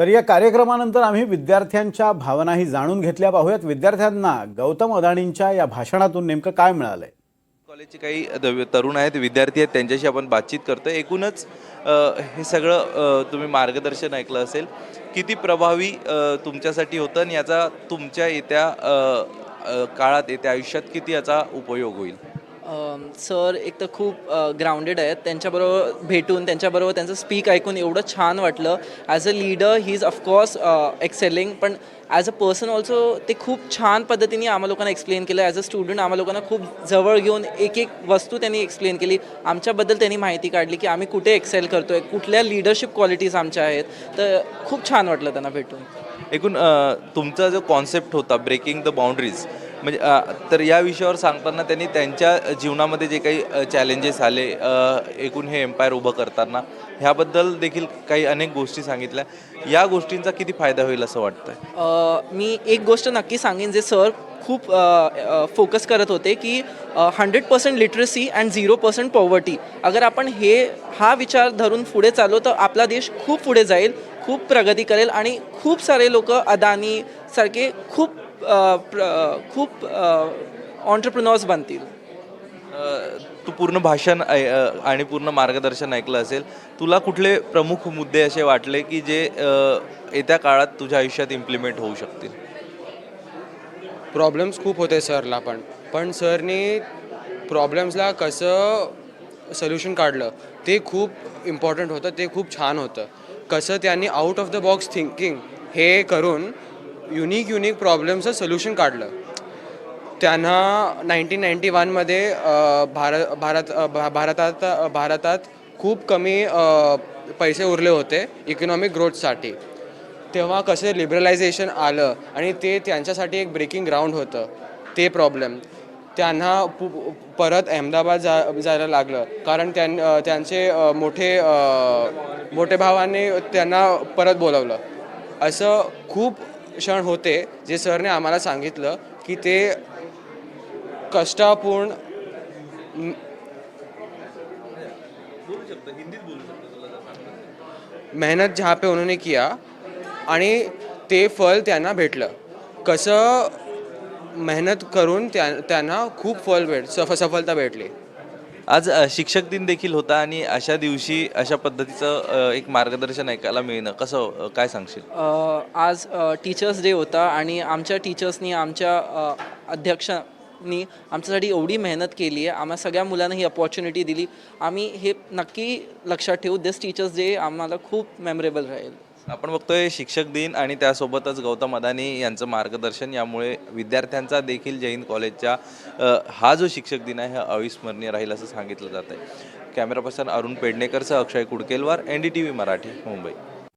तर या कार्यक्रमानंतर आम्ही विद्यार्थ्यांच्या भावनाही जाणून घेतल्या. पाहूयात विद्यार्थ्यांना गौतम अदाणींच्या या भाषणातून नेमकं काय मिळालंय? कॉलेजचे काही द- तरुण आहेत विद्यार्थी आहेत त्यांच्याशी आपण बातचीत करतोय. एकूणच हे सगळं तुम्ही मार्गदर्शन ऐकलं असेल. किती प्रभावी तुमच्यासाठी होतं आणि याचा तुमच्या येत्या काळात येत्या आयुष्यात किती याचा उपयोग होईल? सर एक तर खूप ग्राउंडेड आहेत. त्यांच्याबरोबर भेटून त्यांच्याबरोबर त्यांचं स्पीक ऐकून एवढं छान वाटलं. As a leader he is of course excelling पण ॲज अ पर्सन ऑल्सो ते खूप छान पद्धतीने आम्हा लोकांना एक्सप्लेन केलं. ॲज अ स्टुडंट आम्हा लोकांना खूप जवळ घेऊन एक एक वस्तू त्यांनी एक्सप्लेन केली. आमच्याबद्दल त्यांनी माहिती काढली की आम्ही कुठे एक्सेल करतो आहे कुठल्या लिडरशिप क्वालिटीज आमच्या आहेत. तर खूप छान वाटलं त्यांना भेटून. एकूण तुमचा जो कॉन्सेप्ट होता ब्रेकिंग द बाउंड्रीज म्हणजे तर या विषयावर सांगताना त्यांनी त्यांच्या जीवनामध्ये जे काही चॅलेंजेस आले एकूण हे एम्पायर उभं करताना ह्याबद्दल देखील काही अनेक गोष्टी सांगितल्या. या गोष्टींचा किती फायदा होईल असं वाटतं मी एक गोष्ट नक्की सांगेन जे सर खूप फोकस करत होते की hundred percent literacy and zero percent poverty अगर आपण हे हा विचार धरून पुढे चाललो तर आपला देश खूप पुढे जाईल खूप प्रगती करेल आणि खूप सारे लोक अदानी सारखे खूप खूप ऑन्टरप्रिनॉर्स बनतील. तू पूर्ण भाषण आणि पूर्ण मार्गदर्शन ऐकलं असेल तुला कुठले प्रमुख मुद्दे असे वाटले की जे येत्या काळात तुझ्या आयुष्यात इम्प्लिमेंट होऊ शकतील? प्रॉब्लेम्स खूप होते सरला पण. पण सरने प्रॉब्लेम्सला कसं सोल्युशन काढलं ते खूप इम्पॉर्टंट होतं ते खूप छान होतं. कसं त्यांनी out of the box thinking हे करून युनिक युनिक प्रॉब्लेमचं सोल्युशन काढलं. त्यांना नाईन्टीन नाईन्टी वनमध्ये भारत भारत भारतात भारतात खूप कमी पैसे उरले होते इकॉनॉमिक ग्रोथसाठी तेव्हा कसे लिबरलायझेशन आलं आणि ते त्यांच्यासाठी एक ब्रेकिंग ग्राउंड होतं ते प्रॉब्लेम त्यांना पु- परत अहमदाबाद जा जायला लागलं. कारण त्यां त्यांचे मोठे मोठे भावाने त्यांना परत बोलवलं. असं खूप क्षण होते जे सरने आम्हाला सांगितलं की ते कष्टापूर्ण मेहनत जहाँ पे उन्होंने किया आणि ते फल त्यांना भेटलं. कसं मेहनत करून त्या त्यांना खूप फल भेट सफ सफलता भेटली. आज शिक्षक दिन देखील होता आणि अशा दिवशी अशा पद्धतीचं एक मार्गदर्शन ऐकायला मिळणं. कसं काय सांगशील? आज टीचर्स डे होता आणि आमच्या टीचर्सनी आमच्या अ, अध्यक्षांनी आमच्यासाठी एवढी मेहनत केली आहे. आम्हा सगळ्या मुलांना ही अपॉर्च्युनिटी दिली. आम्ही हे नक्की लक्षात ठेवू. दिस टीचर्स डे आम्हाला खूप मेमरेबल राहील. आपण बघतोय शिक्षक दिन आणि त्यासोबतच गौतम अदानी यांचं मार्गदर्शन. यामुळे विद्यार्थ्यांचा देखील जैन कॉलेजच्या हा जो शिक्षक दिन आहे हा अविस्मरणीय राहील असं सांगितलं जात आहे camera person Arun पेडणेकरसह Akshay Kudkelwar N D T V Marathi Mumbai.